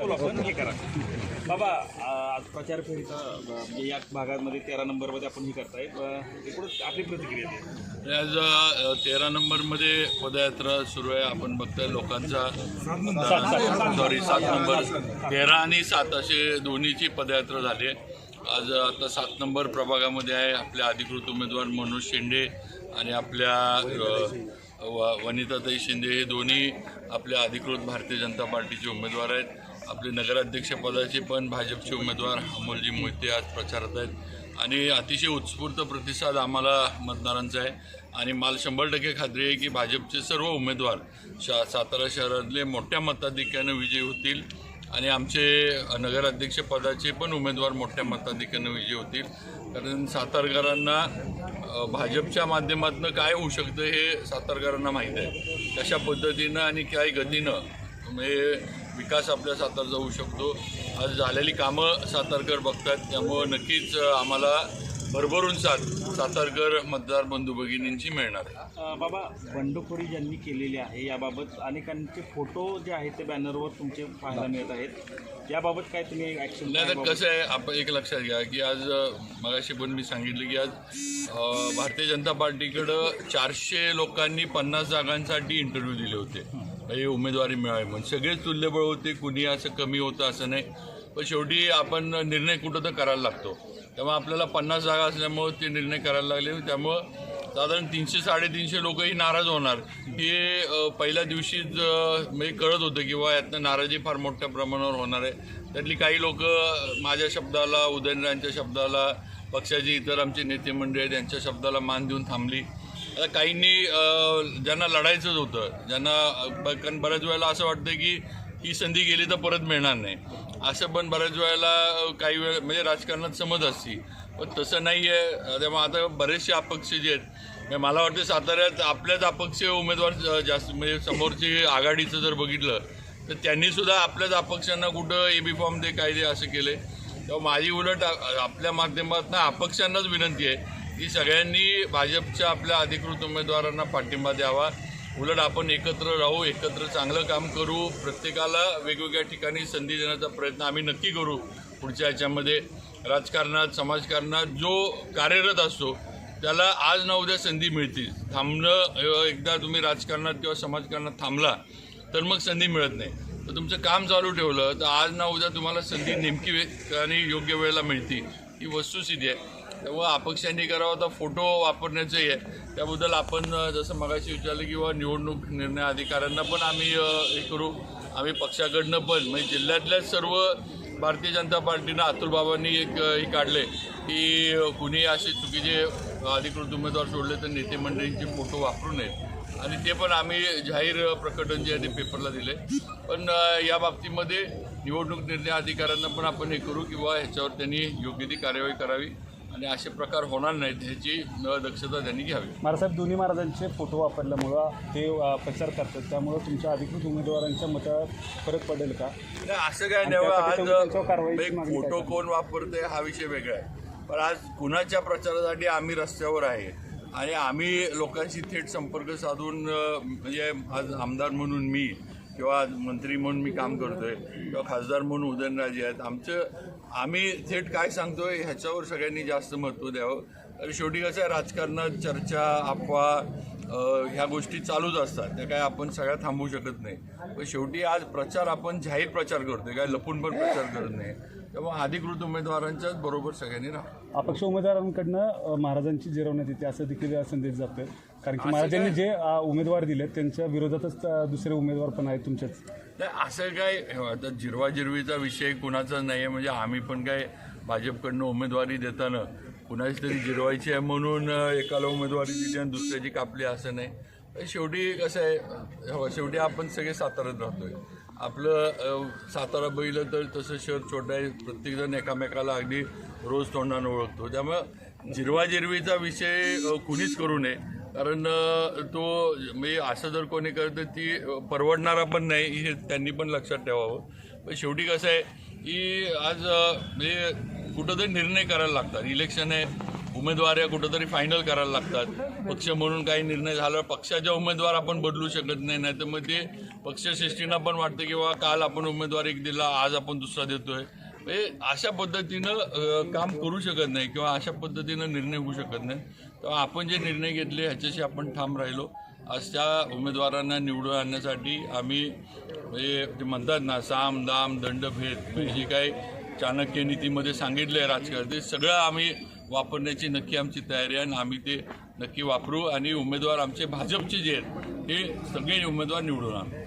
हे बाबा आज प्रचार फेरीचा म्हणजे या भागामध्ये तेरा नंबरमध्ये आपण हे करताय. एकूणच आपली प्रतिक्रिया. आज अ, तेरा नंबरमध्ये पदयात्रा सुरू आहे. आपण बघताय लोकांचा सॉरी सात नंबर. तेरा आणि सात असे दोन्हीची पदयात्रा झाली आहे. आज आता सात नंबर प्रभागामध्ये आहे. आपले अधिकृत उमेदवार मनोज शेंडे आणि आपल्या अ, व- वनिताताई शिंदे हे दोन्ही आपल्या अधिकृत भारतीय जनता पार्टीचे उमेदवार आहेत. आपले नगराध्यक्षपदाचे पण भाजपचे उमेदवार अमोलजी मोहिते आज प्रचारात आहेत. आणि अतिशय उत्स्फूर्त प्रतिसाद आम्हाला मतदारांचा आहे. आणि मला शंभर टक्के खात्री आहे की भाजपचे सर्व उमेदवार शा सातारा शहरातले मोठ्या मताधिक्यानं विजयी होतील. आणि आमचे नगराध्यक्षपदाचे पण उमेदवार मोठ्या मताधिक्यानं विजयी होतील. कारण सातारकरांना भाजपच्या माध्यमातून काय होऊ शकतं हे सातारकरांना माहीत आहे. कशा पद्धतीनं आणि काय गतीनं म्हणजे विकास आपल्या सातारचा होऊ शकतो. आज झालेली कामं सातारकर बघतात. त्यामुळं नक्कीच आम्हाला भरभरून साथ सातारकर मतदार बंधू भगिनींची मिळणार आहे. बाबा बंडखोरी ज्यांनी केलेली आहे याबाबत अनेकांचे फोटो जे आहेत ते बॅनरवर तुमचे पाहायला मिळत आहेत. याबाबत काय तुम्ही ॲक्शन नाही तर कसं आहे आपण एक लक्षात घ्या की आज मगाशी पण मी सांगितलं की आज भारतीय जनता पार्टीकडं चारशे लोकांनी पन्नास जागांसाठी इंटरव्ह्यू दिले होते. ही उमेदवारी मिळावी म्हणून सगळेच तुल्यबळ होते कुणी असं कमी होतं असं नाही. पण शेवटी आपण निर्णय कुठं तर करायला लागतो. त्यामुळे आपल्याला पन्नास जागा असल्यामुळं ते निर्णय करायला लागले. त्यामुळं साधारण तीनशे साडेतीनशे लोकही नाराज होणार. हे पहिल्या दिवशीच म्हणजे कळत होतं किंवा यातनं नाराजी फार मोठ्या प्रमाणावर होणार आहे. त्यातली काही लोक माझ्या शब्दाला उदयनरायांच्या शब्दाला पक्षाचे इतर आमचे नेते मंडळी आहेत त्यांच्या शब्दाला मान देऊन थांबली. आता काहींनी ज्यांना लढायचंच होतं ज्यांना ब- कारण बऱ्याच वेळेला असं वाटतं की ही संधी गेली तर परत मिळणार नाही. असं पण बऱ्याच वेळेला काही वेळ म्हणजे राजकारणात समज असते. पण तसं नाही आहे त्यामुळे आता बरेचसे अपक्ष जे आहेत म्हणजे मला वाटतं साताऱ्यात आपल्याच अपक्ष उमेदवार जास्त म्हणजे समोरची आघाडीचं जर बघितलं तर त्यांनीसुद्धा आपल्याच अपक्षांना कुठं ए बी फॉर्म दे कायदे असं केले तेव्हा माझी उलट आपल्या माध्यमातून अपक्षांनाच विनंती आहे की सगळ्यांनी भाजपच्या आपल्या अधिकृत उमेदवारांना पाठिंबा द्यावा. उलट आपण एकत्र राहू एकत्र चांगलं काम करू. प्रत्येकाला वेगवेगळ्या ठिकाणी संधी देण्याचा प्रयत्न आम्ही नक्की करू पुढच्या याच्यामध्ये. राजकारणात समाजकारणात जो कार्यरत असतो त्याला आज ना उद्या संधी मिळतील. थांबणं एकदा तुम्ही राजकारणात किंवा समाजकारणात थांबला तर मग संधी मिळत नाही. तर तुमचं काम चालू ठेवलं तर आज ना उद्या तुम्हाला संधी नेमकी आणि योग्य वेळेला मिळते ही वस्तुस्थिती आहे. तेव्हा अपक्षांनी करावं तर फोटो वापरण्याचंही आहे त्याबद्दल आपण जसं मगाशी विचारलं किंवा निवडणूक निर्णय अधिकाऱ्यांना पण आम्ही हे करू. आम्ही पक्षाकडनं पण म्हणजे जिल्ह्यातल्या सर्व भारतीय जनता पार्टीनं अतुलबाबांनी एक हे काढले की कुणी असे चुकीचे अधिकृत उमेदवार सोडले तर नेते मंडळींचे फोटो वापरू नयेत. आणि ते पण आम्ही जाहीर प्रकटन जे आहे ते पेपरला दिले. पण या बाबतीमध्ये निवडणूक निर्णय अधिकाऱ्यांना पण आपण हे करू किंवा ह्याच्यावर त्यांनी योग्य ती कार्यवाही करावी. आणि असे प्रकार होणार नाहीत ह्याची दक्षता त्यांनी घ्यावी. महाराजसाहेब दोन्ही महाराजांचे फोटो वापरल्यामुळं ते प्रचार करतात. त्यामुळं तुमच्या अधिकृत उमेदवारांच्या मतात फरक पडेल का? असं काय नाही आज काय फोटो? कोण वापरते हा विषय वेगळा आहे. पण आज कुणाच्या प्रचारासाठी आम्ही रस्त्यावर आहे आणि आम्ही लोकांशी थेट संपर्क साधून म्हणजे आज आमदार म्हणून मी किंवा मंत्री म्हणून मी काम करतोय किंवा खासदार म्हणून उदयनराजे आहेत. आमचं आम्ही थेट काय सांगतोय ह्याच्यावर सगळ्यांनी जास्त महत्त्व द्यावं. शेवटी कसं आहे राजकारणात चर्चा अफवा ह्या गोष्टी चालूच असतात. त्या काय आपण सगळ्या थांबवू शकत नाही. पण शेवटी आज प्रचार आपण जाहीर प्रचार करतोय. काय लपून पण प्रचार करत नाही. त्यामुळे अधिकृत उमेदवारांच्याच बरोबर सगळ्यांनी राहा. अपक्ष उमेदवारांकडनं महाराजांची जिरवण्यात येते असं देखील संदेश जातोय. कारण की महाराजांनी? जे उमेदवार दिलेत त्यांच्या विरोधातच दुसरे उमेदवार पण आहेत तुमच्याच. नाही असं काय आता जिरवाजिरवीचा विषय कुणाचाच नाही आहे म्हणजे आम्ही पण काय भाजपकडनं उमेदवारी देताना कुणाची तरी जिरवायची आहे म्हणून एकाला उमेदवारी दिली आणि दुसऱ्याची कापली असं नाही. शेवटी कसं आहे हो, शेवटी आपण सगळे साताऱ्यात राहतोय. आपलं सातारा बघितलं तर तसं शहर छोटं आहे. प्रत्येकजण एकामेकाला अगदी रोज तोंडानं ओळखतो. त्यामुळं जिरवाजिरवीचा विषय कुणीच करू नये. कारण तो म्हणजे असं जर कोणी करतं ती परवडणारा पण नाही हे त्यांनी पण लक्षात ठेवावं. पण शेवटी कसं आहे की आज म्हणजे कुठंतरी निर्णय करायला लागतात. इलेक्शन आहे या कुठंतरी फायनल करायला लागतात. पक्ष म्हणून काही निर्णय झाला पक्षाच्या उमेदवार आपण बदलू शकत नाही नाही तर मग ते पक्षश्रेष्ठींना पण वाटतं की बाबा काल आपण उमेदवार एक दिला आज आपण दुसरा देतोय. म्हणजे अशा पद्धतीनं काम करू शकत नाही किंवा अशा पद्धतीनं निर्णय होऊ शकत नाही. तेव्हा आपण जे निर्णय घेतले ह्याच्याशी आपण ठाम राहिलो. अशा उमेदवारांना निवडून आणण्यासाठी आम्ही म्हणजे ते म्हणतात ना साम दाम दंडभेद म्हणजे जे काही चाणक्य नीतीमध्ये सांगितलं आहे राजकारण. ते सगळं आम्ही वापरण्याची नक्की आमची तयारी आहे आणि आम्ही ते नक्की वापरू आणि उमेदवार आमचे भाजपचे जे आहेत ते सगळे उमेदवार निवडून आणू.